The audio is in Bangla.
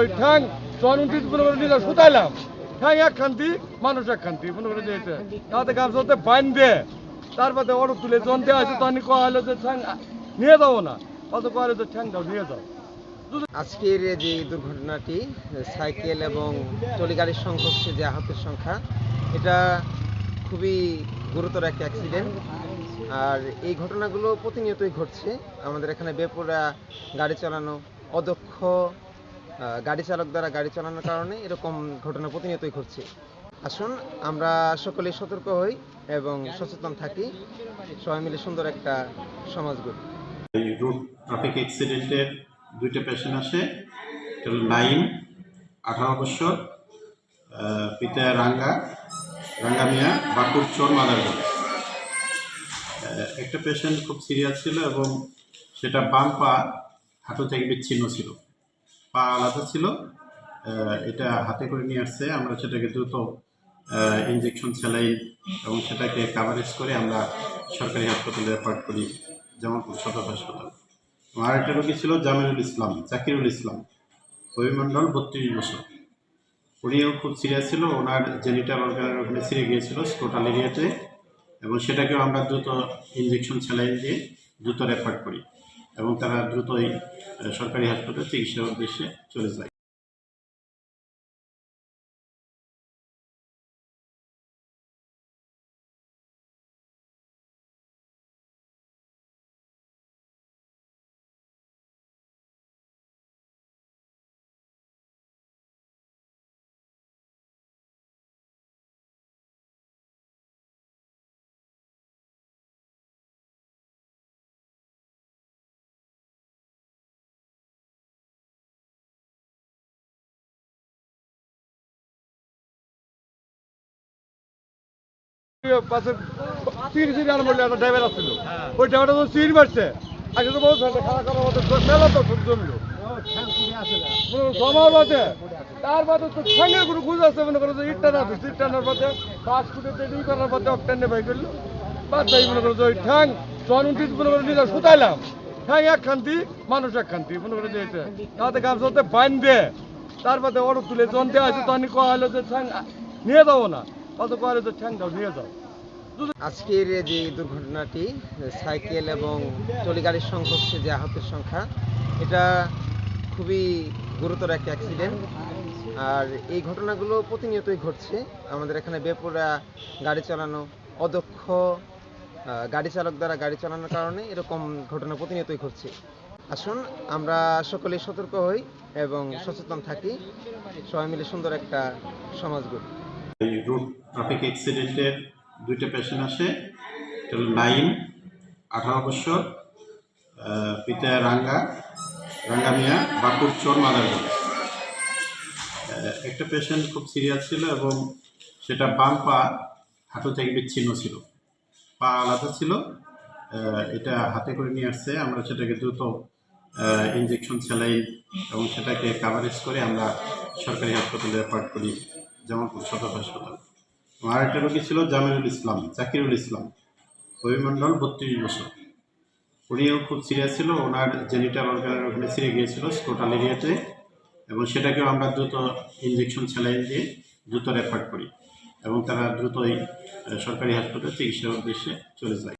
ওই ঠ্যাং এক খান্তি, মানুষ এক খান্তি, মনে করো যে তাতে গাছ হতে বাইন দে তার বাদে অটো তুলে জন দেওয়া আছে তখন কোয়া হলো যে ঠ্যাং নিয়ে যাব না। অত কোয়া হলো যে ঠ্যাং দাও নিয়ে যাও। আজকের যে দুর্ঘটনাটি, সাইকেল এবং টলি গাড়ির সংঘর্ষে যে আহতের সংখ্যা, এটা খুবই গুরুতর একটা অ্যাক্সিডেন্ট আর এই ঘটনাগুলো প্রতিনিয়তই ঘটছে। আমাদের এখানে বেপুরা গাড়ি চালানো, অদক্ষ গাড়ি চালক দ্বারা গাড়ি চালানোর কারণে এরকম ঘটনা প্রতিনিয়তই ঘটছে। আসুন, আমরা সকলে সতর্ক হই এবং সচেতন থাকি। সবাই মিলে সুন্দর একটা সমাজ গড়ি। রোড ট্রাফিক অ্যাক্সিডেন্টের দুইটা পেশেন্ট আসে এটা আঠারো বছর পিতা রাঙ্গা রাঙ্গা মিয়া বাকুর চর মাদারগঞ্জ একটা পেশেন্ট খুব সিরিয়াস ছিল এবং সেটা বাম পা হাঁটু থেকে বিচ্ছিন্ন ছিল। পা আলাদা ছিল এটা হাতে করে নিয়ে আসছে, আমরা সেটাকে দ্রুত ইঞ্জেকশন স্যালাইন এবং সেটাকে কাভারেজ করে আমরা সরকারি হাসপাতালে রেফার করি যেমন সদর হাসপাতাল। আর একটা রোগী ছিল জামিরুল ইসলাম, জাকিরুল ইসলাম। অভিমণ্ডল বত্রিশ বছর। উনিও খুব সিরিয়াস ছিল, ওনার জেনিটাল অর্গানের ওখানে ছিঁড়ে গিয়েছিল স্কোটাল এরিয়াতে এবং সেটাকেও আমরা দ্রুত ইঞ্জেকশন স্যালাইন দিয়ে দ্রুত রেফার করি এবং তারা দ্রুতই সরকারি হাসপাতালে চিকিৎসার উদ্দেশ্যে চলে যায়। তো তো তো তো ঠ্যাং শুতাইলাম। ঠ্যাং এক মানুষ এক খান্তি মনে করো যে এটা তাতে গাছ হতে বাইন দে। তার অটো তুলে জন দেওয়া আছে তখন কোয়া হলো যে ঠ্যাং নিয়ে যাব না। আজকের যে দুর্ঘটনাটি, সাইকেল এবং টলি গাড়ির সংঘর্ষে যে আহতের সংখ্যা, এটা খুবই গুরুতর একটা অ্যাক্সিডেন্ট আর এই ঘটনাগুলো প্রতিনিয়তই ঘটছে। আমাদের এখানে বেপুরা গাড়ি চালানো, অদক্ষ গাড়ি চালক দ্বারা গাড়ি চালানোর কারণে এরকম ঘটনা প্রতিনিয়তই ঘটছে। আসুন, আমরা সকলেই সতর্ক হই এবং সচেতন থাকি। সবাই মিলে সুন্দর একটা সমাজ গড়ি। রোড ট্রাফিক অ্যাক্সিডেন্টের দুইটা পেশেন্ট আসে। নাইম, আঠারো বছর পিতা রাঙ্গা রাঙ্গা মিয়া বাকুর চর মাদারগঞ্জ। একটা পেশেন্ট খুব সিরিয়াস ছিল এবং সেটা বাম পা হাঁটু থেকে বিচ্ছিন্ন ছিল। পা আলাদা ছিল। এটা হাতে করে নিয়ে আসছে। আমরা সেটাকে দ্রুত ইঞ্জেকশন স্যালাইন এবং সেটাকে কাভারেজ করে আমরা সরকারি হাসপাতালে রেফার করি। জামালপুর সদর হাসপাতাল। আর একটা রোগী ছিল জামিরুল ইসলাম, জাকিরুল ইসলাম। পরিমণ্ডল বত্রিশ বছর। উনিও খুব সিরিয়াস ছিল, ওনার জেনিটাল অর্গানের ওখানে ছিঁড়ে গিয়েছিল স্টোটাল এরিয়াতে এবং সেটাকেও আমরা দ্রুত ইঞ্জেকশন স্যালাইন দিয়ে দ্রুত রেফার করি। এবং তারা দ্রুতই সরকারি হাসপাতালে চিকিৎসার উদ্দেশ্যে চলে যায়।